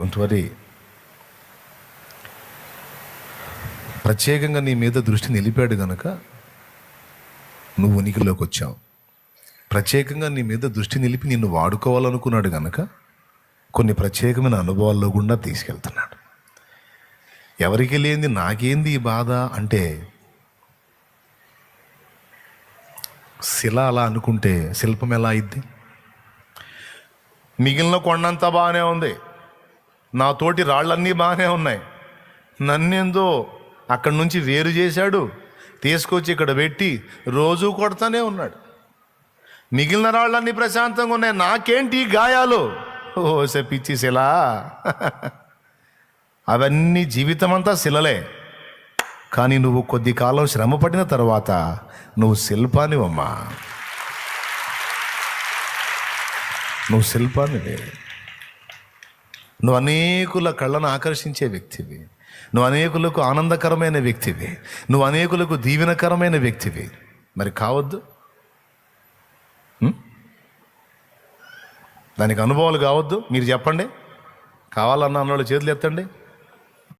Don't worry ప్రత్యేకంగా నీ మీద దృష్టి నిలిపాడు గనక నువ్వు ఉనికిలోకి వచ్చావు. ప్రత్యేకంగా నీ మీద దృష్టి నిలిపి నిన్ను వాడుకోవాలనుకున్నాడు గనక కొన్ని ప్రత్యేకమైన అనుభవాల్లో గుండా తీసుకెళ్తున్నాడు. ఎవరికి లేనిది నాకేంది ఈ బాధ అంటే శిల అలా అనుకుంటే శిల్పం ఎలా అయింది మిగిలిన కొండంతా బాగానే ఉంది. నా తోటి రాళ్ళన్నీ బాగానే ఉన్నాయి. నన్నెందో అక్కడి నుంచి వేరు చేశాడు. తీసుకొచ్చి ఇక్కడ పెట్టి రోజు కొడతానే ఉన్నాడు. మిగిలిన రాళ్ళన్నీ ప్రశాంతంగా ఉన్నాయి. నాకేంటి గాయాలు? ఓ పిచ్చి శిల. అవన్నీ జీవితం అంతా శిలలే. కానీ నువ్వు కొద్ది కాలం శ్రమ పడిన తర్వాత నువ్వు శిల్పానివమ్మా. నువ్వు శిల్పానివే. నువ్వు అనేకుల కళ్ళను ఆకర్షించే వ్యక్తివి. నువ్వు అనేకులకు ఆనందకరమైన వ్యక్తివి. నువ్వు అనేకులకు దీవెనకరమైన వ్యక్తివి. మరి కావద్దు. దానికి అనుభవాలు కావద్దు. మీరు చెప్పండి. కావాలన్న అన్నోళ్ళు చేతులు ఎత్తండి.